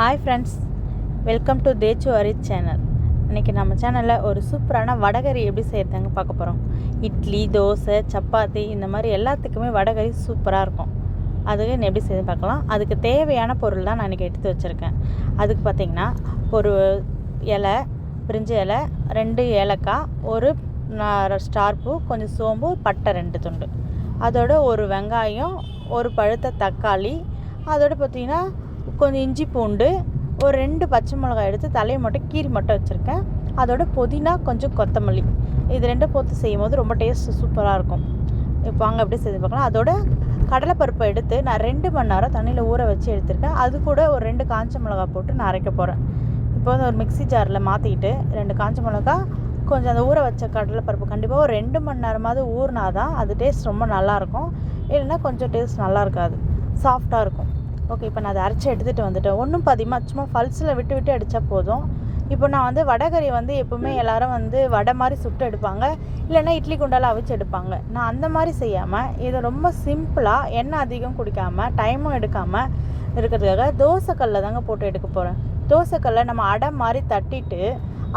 Hi friends welcome to தேச்சு அரித் channel இன்றைக்கி நம்ம சேனலில் ஒரு சூப்பரான வடகரி எப்படி செய்கிறதுங்க பார்க்க போகிறோம் இட்லி தோசை சப்பாத்தி இந்த மாதிரி எல்லாத்துக்குமே வடகரி சூப்பராக இருக்கும். அதுக்கு நான் எப்படி செய்து பார்க்கலாம். அதுக்கு தேவையான பொருள் தான் நான் இன்றைக்கி எடுத்து வச்சுருக்கேன். அதுக்கு பார்த்திங்கன்னா ஒரு இலை பிரிஞ்சு இலை ரெண்டு ஏலக்காய் ஒரு நா- ஸ்டார் பூ கொஞ்சம் சோம்பு பட்டை ரெண்டு துண்டு. அதோட ஒரு வெங்காயம் ஒரு பழுத்த தக்காளி அதோடு பார்த்திங்கன்னா கொஞ்சம் இஞ்சி பூண்டு ஒரு ரெண்டு பச்சை மிளகாய் எடுத்து தலையை மட்டும் கீரி மட்டும் வச்சுருக்கேன். அதோட புதினா கொஞ்சம் கொத்தமல்லி. இது ரெண்டும் போத்து செய்யும் போது ரொம்ப டேஸ்ட் சூப்பராக இருக்கும். இப்போ அங்கே அப்படியே செய்து பார்க்கலாம். அதோட கடலைப்பருப்பை எடுத்து நான் ரெண்டு மணி நேரம் தண்ணியில் ஊற வச்சு எடுத்திருக்கேன். அது கூட ஒரு ரெண்டு காஞ்ச மிளகாய் போட்டு நான் அரைக்க போகிறேன் இப்போ வந்து ஒரு மிக்ஸி ஜாரில் மாற்றிக்கிட்டு ரெண்டு காஞ்ச மிளகா கொஞ்சம் அந்த ஊற வச்ச கடலைப்பருப்பு கண்டிப்பாக ஒரு ரெண்டு மணி நேரமாவது ஊறினா தான் அது டேஸ்ட் ரொம்ப நல்லாயிருக்கும் இல்லைன்னா கொஞ்சம் டேஸ்ட் நல்லா இருக்காது. சாஃப்டாக இருக்கும். ஓகே இப்போ நான் அதை அரைச்சி எடுத்துகிட்டு வந்துட்டேன். ஒன்றும் பாதியமாக சும்மா பல்ஸில் விட்டு விட்டு அடித்தா போதும். இப்போ நான் வந்து வடகறி வந்து எப்பவுமே எல்லாரும் வந்து வடை மாதிரி சுட்டு எடுப்பாங்க. இல்லைன்னா இட்லி குண்டால அவிச்சு எடுப்பாங்க. நான் அந்த மாதிரி செய்யாமல் இதை ரொம்ப சிம்பிளாக எண்ணெய் அதிகம் குடிக்காமல் டைமும் எடுக்காமல் இருக்கிறதுக்காக தோசைக்கல்ல தாங்க போட்டு எடுக்க போகிறேன் தோசைக்கல்லை நம்ம அடை மாதிரி தட்டிட்டு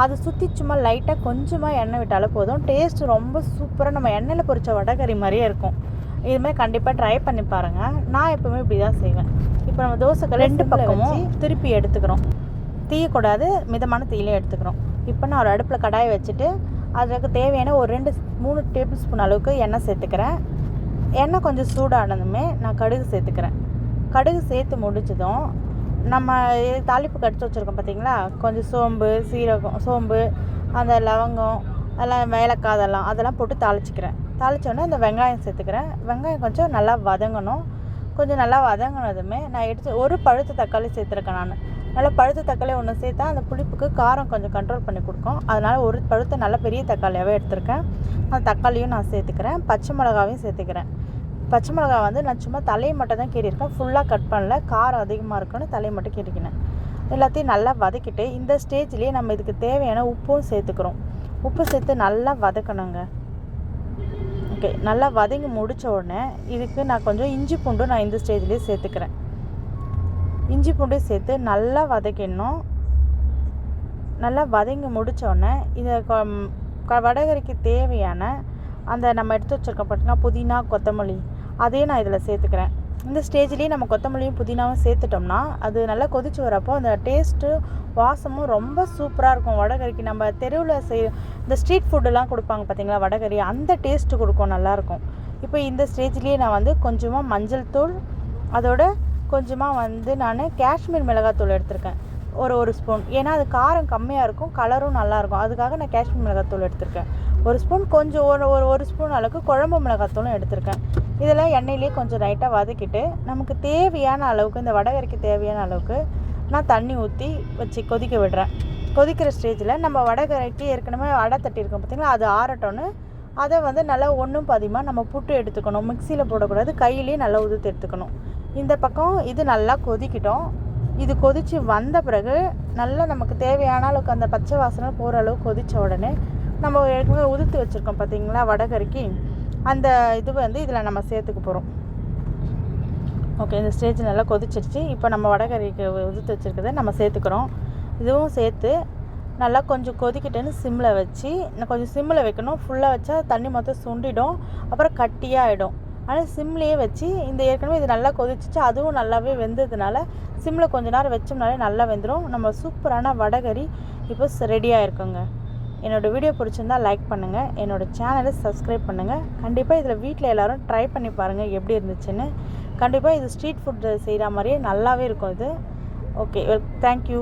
அதை சுற்றி சும்மா லைட்டாக கொஞ்சமாக எண்ணெய் விட்டாலே போதும். டேஸ்ட் ரொம்ப சூப்பராக நம்ம எண்ணெயில் பொரிச்ச வடகறி மாதிரியே இருக்கும். இதுமாதிரி கண்டிப்பாக ட்ரை பண்ணி பாருங்கள் நான் எப்பவுமே இப்படி தான் செய்வேன். இப்போ நம்ம தோசைக்கல் ரெண்டு பக்கமும் திருப்பி எடுத்துக்கிறோம். தீயக்கூடாது மிதமான தீயிலே எடுத்துக்கிறோம். இப்போ நான் ஒரு அடுப்பில் கடாயை வச்சுட்டு அதுக்கு தேவையான ஒரு ரெண்டு மூணு டேபிள் ஸ்பூன் அளவுக்கு எண்ணெய் சேர்த்துக்கிறேன். எண்ணெய் கொஞ்சம் சூடானதுமே நான் கடுகு சேர்த்துக்கிறேன். கடுகு சேர்த்து முடிச்சதும் நம்ம தாளிப்பு கடிச்சு வச்சுருக்கோம் பார்த்தீங்களா கொஞ்சம் சோம்பு சீரகம் சோம்பு அந்த லவங்கம் அதெல்லாம் ஏலக்காய் அதெல்லாம் அதெல்லாம் போட்டு தாளிச்சிக்கிறேன். தாளிச்சோடனே இந்த வெங்காயம் சேர்த்துக்கிறேன். வெங்காயம் கொஞ்சம் நல்லா வதங்கணும். கொஞ்சம் நல்லா வதங்கினதுமே நான் எடுத்து ஒரு பழுத்த தக்காளி சேர்த்துருக்கேன் நான். நல்லா பழுத்த தக்காளி ஒன்று சேர்த்தா அந்த புளிப்புக்கு காரம் கொஞ்சம் கண்ட்ரோல் பண்ணி கொடுக்கும். அதனால் ஒரு பழுத்த நல்ல பெரிய தக்காளியாகவே எடுத்திருக்கேன். அந்த தக்காளியும் நான் சேர்த்துக்கிறேன். பச்சை மிளகாவையும் சேர்த்துக்கிறேன். பச்சை மிளகா வந்து நான் சும்மா தலையை மட்டும் தான் கீறியிருக்கேன். ஃபுல்லாக கட் பண்ணல. காரம் அதிகமாக இருக்குன்னு தலையை மட்டும் கீறிக்கினேன். எல்லாத்தையும் நல்லா வதக்கிட்டு இந்த ஸ்டேஜ்லேயே நம்ம இதுக்கு தேவையான உப்பும் சேர்த்துக்கிறோம். உப்பு சேர்த்து நல்லா வதக்கணுங்க. ஓகே நல்லா வதங்கி முடிச்ச உடனே இதுக்கு நான் கொஞ்சம் இஞ்சி பூண்டும் நான் இந்த ஸ்டேஜ்லேயே சேர்த்துக்கிறேன். இஞ்சி பூண்டு சேர்த்து நல்லா வதக்கிடணும். நல்லா வதங்கி முடித்தோடனே இதை க- வடகரிக்கு தேவையான அந்த நம்ம எடுத்து வச்சிருக்கோம் பார்த்தீங்கன்னா புதினா கொத்தமல்லி அதையும் நான் இதில் சேர்த்துக்கிறேன். இந்த ஸ்டேஜ்லேயே நம்ம கொத்தமல்லியும் புதினாவும் சேர்த்துட்டோம்னா அது நல்லா கொதிச்சு வரப்போ அந்த டேஸ்ட்டு வாசமும் ரொம்ப சூப்பராக இருக்கும். வடகரிக்கு நம்ம தெருவில் செய் இந்த ஸ்ட்ரீட் ஃபுட்டெல்லாம் கொடுப்பாங்க பார்த்தீங்களா வடகரி அந்த டேஸ்ட்டு கொடுக்கும் நல்லாயிருக்கும் இப்போ இந்த ஸ்டேஜ்லேயே நான் வந்து கொஞ்சமாக மஞ்சள் தூள் அதோட கொஞ்சமாக வந்து நான் காஷ்மீர் மிளகாத்தூள் எடுத்திருக்கேன். ஒரு ஒரு ஸ்பூன் ஏன்னா அது காரம் கம்மியாக இருக்கும் கலரும் நல்லாயிருக்கும் அதுக்காக நான் காஷ்மீர் மிளகாத்தூள் எடுத்திருக்கேன். ஒரு ஸ்பூன் கொஞ்சம் ஒரு ஒரு ஒரு ஸ்பூன் அளவுக்கு குழம்பு மிளகாத்தூளும் எடுத்திருக்கேன். இதெல்லாம் எண்ணெயிலே கொஞ்சம் லைட்டாக வதக்கிட்டு நமக்கு தேவையான அளவுக்கு இந்த வடகரிக்கு தேவையான அளவுக்கு நான் தண்ணி ஊற்றி வச்சு கொதிக்க விடுறேன். கொதிக்கிற ஸ்டேஜில் நம்ம வடகரைக்கு ஏற்கனவே அடை தட்டியிருக்கோம் பார்த்தீங்களா? அது ஆறட்டோன்னு அதை வந்து நல்லா ஒன்றும் பதிமாக நம்ம புட்டு எடுத்துக்கணும். மிக்சியில் போடக்கூடாது கையிலேயே நல்லா உதுத்து எடுத்துக்கணும். இந்த பக்கம் இது நல்லா கொதிக்கிட்டோம். இது கொதித்து வந்த பிறகு நல்லா நமக்கு தேவையான அளவுக்கு அந்த பச்சை வாசனை போகிற அளவுக்கு கொதித்த உடனே நம்ம ஏற்கனவே உதுத்து வச்சுருக்கோம் பார்த்தீங்களா வடகரிக்கு? அந்த இது வந்து இதில் நம்ம சேர்த்துக்க போகிறோம் ஓகே இந்த ஸ்டேஜ் நல்லா கொதிச்சிருச்சு. இப்போ நம்ம வடகறிக்கு உதுத்து வச்சுருக்கிறத நம்ம சேர்த்துக்கிறோம். இதுவும் சேர்த்து நல்லா கொஞ்சம் கொதிக்கிட்டேன்னு சிம்மில் வச்சு நான் கொஞ்சம் சிம்மில் வைக்கணும். ஃபுல்லாக வச்சா தண்ணி மொத்தம் சுண்டிடும். அப்புறம் கட்டியாக ஆகிடும் ஆனால் சிம்லேயே வச்சு இந்த ஏற்கனவே இது நல்லா கொதிச்சிச்சு அதுவும் நல்லாவே வெந்ததுனால சிம்மில் கொஞ்ச நேரம் வச்சோம்னாலே நல்லா வெந்துடும் நம்ம சூப்பரான வடகறி இப்போ ரெடியாக இருக்குங்க. என்னோடய வீடியோ பிடிச்சிருந்தா லைக் பண்ணுங்கள் என்னோடய சேனலை சப்ஸ்கிரைப் பண்ணுங்கள் கண்டிப்பாக இதில் வீட்டில் எல்லோரும் ட்ரை பண்ணி பாருங்கள் எப்படி இருந்துச்சுன்னு. கண்டிப்பாக இது ஸ்ட்ரீட் ஃபுட் செய்கிற மாதிரியே நல்லாவே இருக்கும் இது. Okay well thank you